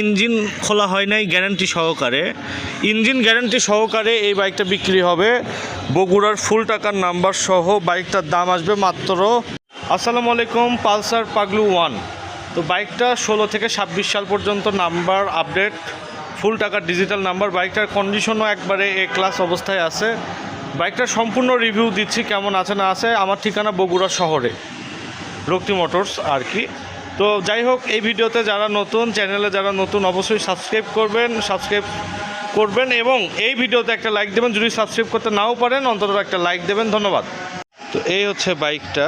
Engine খোলা হয় নাই গ্যারান্টি সহকারে। ইঞ্জিন গ্যারান্টি সহকারে এই বাইকটা বিক্রি হবে। বগুড়ার ফুল টাকার নাম্বার সহ বাইকটার দাম আসবে মাত্র আসসালামু আলাইকুম, পালসার পাগলু ওয়ান। তো বাইকটা ষোলো থেকে ছাব্বিশ সাল পর্যন্ত নাম্বার আপডেট ফুল টাকার ডিজিটাল নাম্বার বাইকটার কন্ডিশনও একবারে এ ক্লাস অবস্থায় আছে। বাইকটার সম্পূর্ণ রিভিউ দিচ্ছি, কেমন আছে না আছে, আমার ঠিকানা বগুড়া শহরে। রক্তি মোটরস আর কি। তো যাই হোক, এই ভিডিওতে যারা নতুন, চ্যানেলে যারা নতুন, অবশ্যই সাবস্ক্রাইব করবেন সাবস্ক্রাইব করবেন এবং এই ভিডিওতে একটা লাইক দেবেন। যদি সাবস্ক্রাইব করতে নাও পারেন, অন্তত একটা লাইক দেবেন। ধন্যবাদ। তো এই হচ্ছে বাইকটা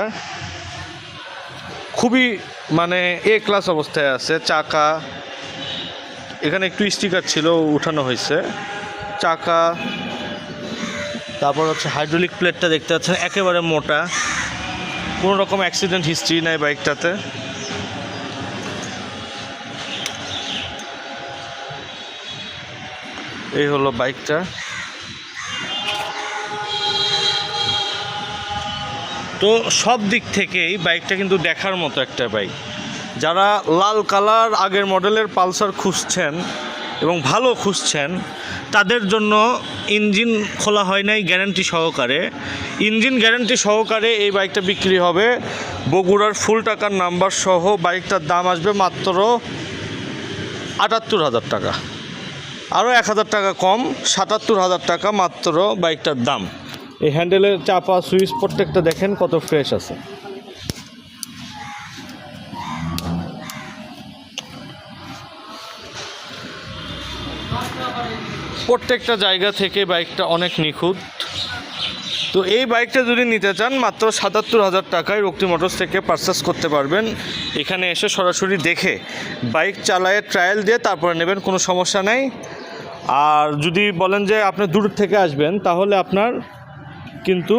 খুবই মানে এ ক্লাস অবস্থায় আছে। চাকা, এখানে একটু স্টিকার ছিল, উঠানো হয়েছে। চাকা, তারপর হচ্ছে হাইড্রোলিক প্লেটটা দেখতে পাচ্ছেন। একেবারে মোটা। কোনো রকম অ্যাক্সিডেন্ট হিস্ট্রি নাই বাইকটাতে এই হলো বাইকটা। তো সব দিক থেকেই বাইকটা কিন্তু দেখার মতো একটা বাইক। যারা লাল কালার আগের মডেলের পালসার খুঁজছেন এবং ভালো খুঁজছেন, তাদের জন্য ইঞ্জিন খোলা হয় নাই গ্যারান্টি সহকারে। ইঞ্জিন গ্যারান্টি সহকারে এই বাইকটা বিক্রি হবে। বগুড়ার ফুল টাকার নাম্বার সহ বাইকটার দাম আসবে মাত্র আটাত্তর হাজার টাকা। আরও এক হাজার টাকা কম, সাতাত্তর হাজার টাকা মাত্র বাইকটার দাম। এই হ্যান্ডেলের চাপা সুইচ প্রত্যেকটা দেখেন কত ফ্রেশ আছে। প্রত্যেকটা জায়গা থেকে বাইকটা অনেক নিখুঁত। তো এই বাইকটা যদি নিতে চান, মাত্র সাতাত্তর হাজার টাকায় রক্তি মোটরস থেকে পারচেস করতে পারবেন। এখানে এসে সরাসরি দেখে বাইক চালায় ট্রায়াল দিয়ে তারপরে নেবেন, কোনো সমস্যা নেই। আর যদি বলেন যে আপনি দূর থেকে আসবেন, তাহলে আপনার কিন্তু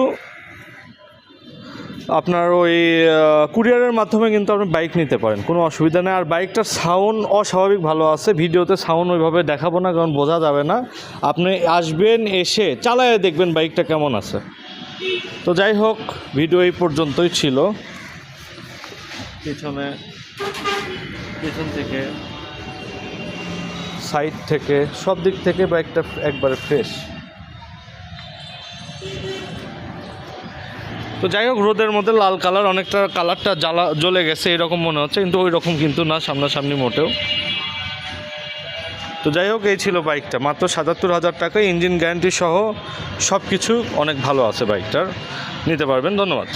আপনার ওই কুরিয়ারের মাধ্যমে কিন্তু আপনি বাইক নিতে পারেন, কোনো অসুবিধা নেই। আর বাইকটার সাউন্ড অস্বাভাবিক ভালো আছে, ভিডিওতে সাউন্ড ওইভাবে দেখাবো না, কারণ বোঝা যাবে না। আপনি আসবেন, এসে চালায় দেখবেন বাইকটা কেমন আছে। তো যাই হোক ভিডিও এই পর্যন্তই ছিল। পিছনে পিছন থেকে। সাইড থেকে সব দিক থেকে বাইকটা একবারে ফ্রেশ। তো যাই হোক রোদের মধ্যে লাল কালার অনেকটা কালারটা জ্বালা জ্বলে গেছে এরকম মনে হচ্ছে কিন্তু ওই রকম কিন্তু না সামনাসামনি মোটেও। তো যাই হোক, এই ছিল বাইকটা। মাত্র সাতাত্তর হাজার টাকায় ইঞ্জিন গ্যারান্টি সহ সব কিছু অনেক ভালো আছে বাইকটার। নিতে পারবেন, ধন্যবাদ।